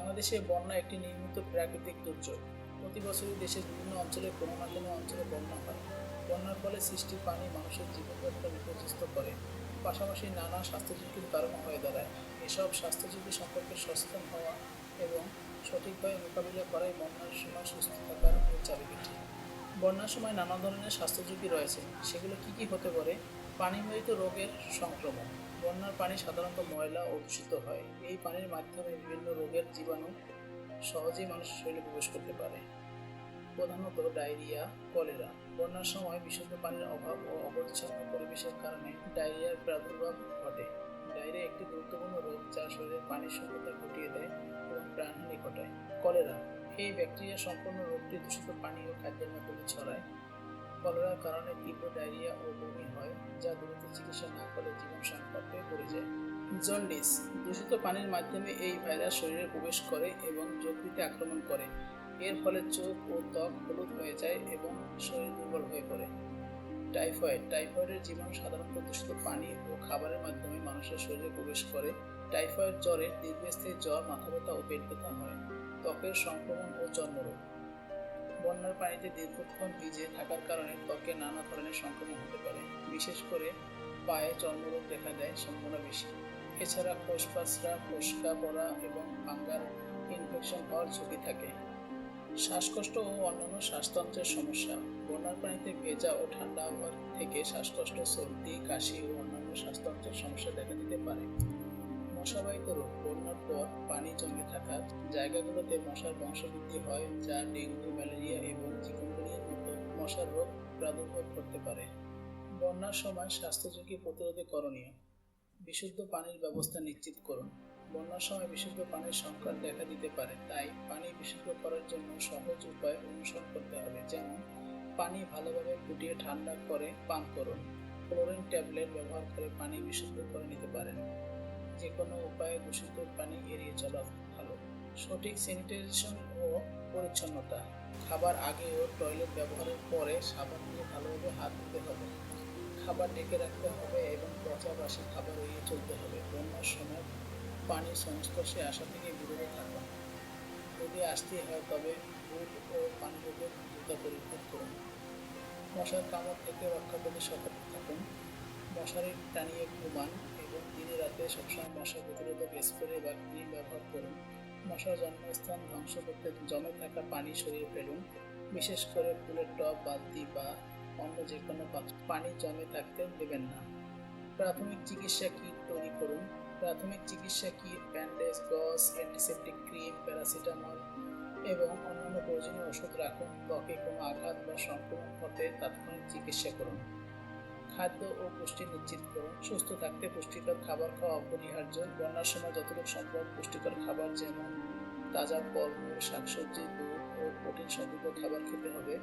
বাংলাদেশে বন্যা একটি নির্মিত প্রাকৃতিক দুর্যোগ। প্রতি বছরই দেশের বিভিন্ন অঞ্চলে কোনো না কোনো অঞ্চলে বন্যা হয়। বন্যার ফলে সৃষ্টি পানি মানুষের জীবনযাত্রা বিপর্যস্ত করে। পাশাপাশি নানা স্বাস্থ্য ঝুঁকির কারণ হয়ে দাঁড়ায়। এসব স্বাস্থ্য ঝুঁকি সম্পর্কে সচেতন হওয়া এবং সঠিকভাবে মোকাবিলা করাই বন্যার সময় সুস্থ থাকার চাবিকাঠি। বন্যার সময় নানা ধরনের স্বাস্থ্য ঝুঁকি রয়েছে। সেগুলো কি কি হতে পারে? পানিময়িত রোগের সংক্রমণ। বন্যার পানি সাধারণত ময়লা ও দূষিত হয়। এই পানির মাধ্যমে বিভিন্ন রোগের জীবাণু সহজেই মানুষের শরীরে প্রবেশ করতে পারে। প্রধানত ডায়রিয়া, কলেরা। বন্যার সময় বিশুদ্ধ পানির অভাব ও অপরিচ্ছন্ন পরিবেশের কারণে ডায়রিয়ার প্রাদুর্ভাব ঘটে। ডায়রিয়া একটি গুরুত্বপূর্ণ রোগ যা শরীরের পানির শূন্যতা ঘটিয়ে দেয় এবং প্রাণহানি ঘটায়। কলেরা। এই ব্যাকটেরিয়া সম্পূর্ণ রোগটি দূষিত পানি ও খাদ্যের মাধ্যমে ছড়ায়। কলেরার কারণে তীব্র ডায়রিয়া ও বমি হয়, যা দ্রুত চিকিৎসা না করলে জীবন সংকটে পড়ে যায়। জন্ডিস, দূষিত পানির মাধ্যমে এই ভাইরাস শরীরে প্রবেশ করে এবং যকৃতে আক্রমণ করে। এর ফলে চোখ ও ত্বক হলুদ হয়ে যায় এবং শরীর দুর্বল হয়ে পড়ে। টাইফয়েড, টাইফয়েডের জীবাণু সাধারণত দূষিত পানি ও খাবারের মাধ্যমে মানুষের শরীরে প্রবেশ করে। টাইফয়েড জ্বরে দীর্ঘস্থায়ী জ্বর মাথা ব্যথা ও পেট ব্যথা হয়, ত্বকের সংক্রমণ ও চর্মরোগ। বন্যার পানিতে দীর্ঘক্ষণ ভিজে থাকার কারণে ত্বকে নানা ধরনের সংক্রমণ হতে পারে। বিশেষ করে পায়ে চর্মরোগ দেখা দেয় সম্ভাবনা বেশি। এছাড়া খোসপাসরা ফোসকা পড়া এবং ফাঙ্গাল ইনফেকশন হওয়ার ঝুঁকি থাকে। শ্বাসকষ্ট ও অন্যান্য শ্বাসতন্ত্রের সমস্যা। বন্যার পানিতে ভেজা ও ঠান্ডা আবহাওয়া থেকে শ্বাসকষ্ট, সর্দি, কাশি ও অন্যান্য শ্বাসতন্ত্রের সমস্যা দেখা দিতে পারে। মশাবাহিত রোগ বন্যার পর পানি জমে থাকা জায়গাগুলোতে মশার বংশবৃদ্ধি হয়, যা ডেঙ্গু, ম্যালেরিয়া এবং চিকুনগুনিয়ার মতো মশার রোগ প্রাদুর্ভাব করতে পারে। বন্যার সময় স্বাস্থ্য ঝুঁকি প্রতিরোধে করণীয়। বিশুদ্ধ পানির ব্যবস্থা নিশ্চিত করুন। বন্যার সময় বিশুদ্ধ পানির সংকট দেখা দিতে পারে, তাই পানি বিশুদ্ধ করার জন্য সহজ উপায় অনুসরণ করতে হবে, যেমন পানি ভালোভাবে ফুটিয়ে ঠান্ডা করে পান করুন। ক্লোরিন ট্যাবলেট ব্যবহার করে পানি বিশুদ্ধ করে নিতে পারেন। যে কোনো উপায়ে দূষিত পানি এড়িয়ে চলা ভালো। সঠিক স্যানিটাইজেশন ও পরিচ্ছন্নতা। খাবার আগে ও টয়লেট ব্যবহারের পরে সাবান দিয়ে ভালোভাবে হাত ধুতে হবে। খাবার ঢেকে রাখতে হবে এবং পচা বাসি খাবার এড়িয়ে চলতে হবে। বন্যার সময় পানির সংস্পর্শে আসা থেকে বিরত থাকুন। যদি আসতে হয় তবে বুট ও পানি রোগের জুতা পরিধান করুন। মশার কামড় থেকে রক্ষা পেতে সতর্ক থাকুন। মশারি টানিয়ে ঘুমান। এবং দিনে রাতে সবসময় মশা প্রতিরোধক স্প্রে বা ক্রিম ব্যবহার করুন। মশার জন্মস্থান ধ্বংস করতে জমে থাকা পানি সরিয়ে ফেলুন। বিশেষ করে ফুলের টব, বালতি বা অন্য যে কোনো পানি জমে থাকতে দেবেন না। প্রাথমিক চিকিৎসা কিট তৈরি করুন। প্রাথমিক চিকিৎসা kit, bandage, gauze, antiseptic cream, paracetamol এবং অন্যান্য প্রয়োজনীয় ওষুধ রাখুন। ত্বকে কোনো আঘাত বা সংক্রমণ হতে তাৎক্ষণিক চিকিৎসা করুন। খাদ্য ও পুষ্টি নিশ্চিত করুন। সুস্থ থাকতে পুষ্টিকর খাবার খাওয়া অপরিহার্য। বন্যার সময় যতটুকু সম্ভব পুষ্টিকর খাবার যেমন তাজা ফলমূল, শাকসবজি, দুধ ও প্রোটিন সমৃদ্ধ খাবার খেতে হবে।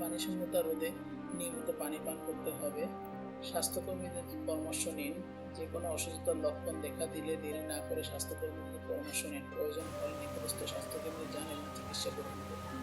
পানি শূন্যতা রোধে নিয়মিত পানি পান করতে হবে। স্বাস্থ্যকর্মীদের পরামর্শ নিন। যে কোনো অসুস্থতার লক্ষণ দেখা দিলে দেরি না করে স্বাস্থ্যকর্মীদের পরামর্শ নিন। প্রয়োজন হলে নিকটস্থ স্বাস্থ্যকেন্দ্রে এবং চিকিৎসা গ্রহণ করুন।